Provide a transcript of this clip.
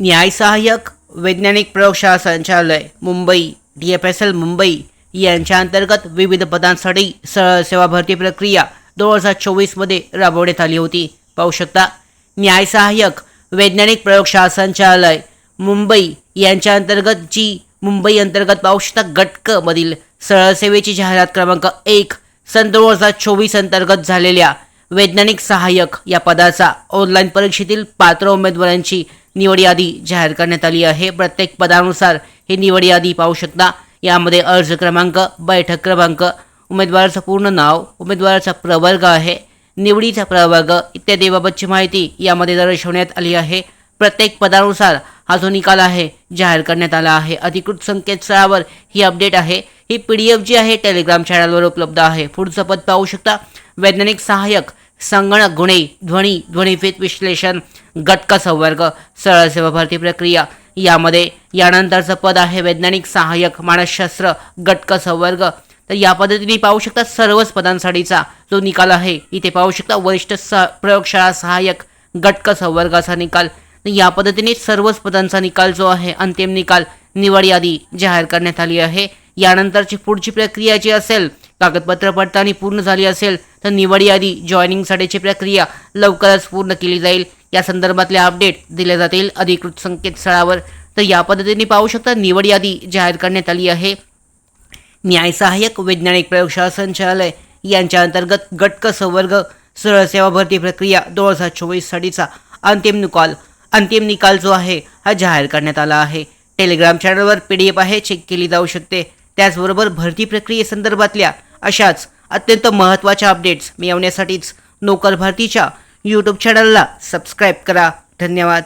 न्यायसहाय्यक वैज्ञानिक प्रयोगशाळा संचालय Mumbai D F S L Mumbai यांच्या अंतर्गत विविध पदांसाठी सरळ सेवा भरती प्रक्रिया दोन हजार चोवीसमध्ये राबवण्यात आली होती. पाहू शकता न्यायसहाय्यक वैज्ञानिक प्रयोगशाळा संचालय मुंबई यांच्या अंतर्गत जी मुंबई अंतर्गत पाहू शकता गटक मधील सरळ सेवेची जाहिरात क्रमांक एक सन दोन हजार चोवीस अंतर्गत झालेल्या वैज्ञानिक सहाय्यक या पदाचा ऑनलाईन परीक्षेतील पात्र उमेदवारांची निवड यादी जाहीर करण्यात आली आहे. प्रत्येक पदानुसार ही निवड यादी पाहू शकता. यामध्ये अर्ज क्रमांक बैठक क्रमांक उमेदवाराचं पूर्ण नाव उमेदवाराचा प्रवर्ग आहे निवडीचा प्रवर्ग इत्यादीबाबतची माहिती यामध्ये दर्शवण्यात आली आहे. प्रत्येक पदानुसार हा जो निकाल आहे जाहीर करण्यात आला आहे. अधिकृत संकेतस्थळावर ही अपडेट आहे. ही पी डी एफ जी आहे टेलिग्राम चॅनलवर उपलब्ध आहे. पुढचं पद पाहू शकता. वैज्ञानिक सहाय्यक संगणक गुन्हे ध्वनी ध्वनिफित विश्लेषण गटका संवर्ग सरळ सेवा भरती प्रक्रिया. यामध्ये यानंतरचं पद आहे वैज्ञानिक सहाय्यक मानसशास्त्र गटक संवर्ग तर या पद्धतीने पाहू शकता सर्वच पदांसाठीचा जो निकाल आहे. इथे पाहू शकता वरिष्ठ स प्रयोगशाळा सहाय्यक गटक संवर्गाचा निकाल. तर या पद्धतीने सर्वच पदांचा निकाल जो आहे अंतिम निकाल निवड यादी जाहीर करण्यात आली आहे. यानंतरची पुढची प्रक्रिया जी असेल कागदपत्र पडताळणी पूर्ण झाली असेल तर निवड यादी जॉईनिंगसाठीची प्रक्रिया लवकरच पूर्ण केली जाईल. या संदर्भातले अपडेट दिले जातील अधिकृत संकेतस्थळावर. तर या पद्धतीने पाहू शकता निवड यादी जाहीर करण्यात आली आहे. न्यायसहाय्यक वैज्ञानिक प्रयोगशाळा संचालय यांच्या अंतर्गत गटक संवर्ग सरळ सेवा भरती प्रक्रिया दोन हजार चोवीससाठीचा अंतिम निकाल अंतिम निकाल जो आहे हा जाहीर करण्यात आला आहे. टेलिग्राम चॅनलवर पी डी एफ आहे चेक केली जाऊ शकते. त्याचबरोबर भरती प्रक्रियेसंदर्भातल्या अशाच अत्यंत महत्त्वाच्या अपडेट्स मिळवण्यासाठीच नोकर भरतीच्या यूट्यूब चॅनलला सबस्क्राईब करा. धन्यवाद.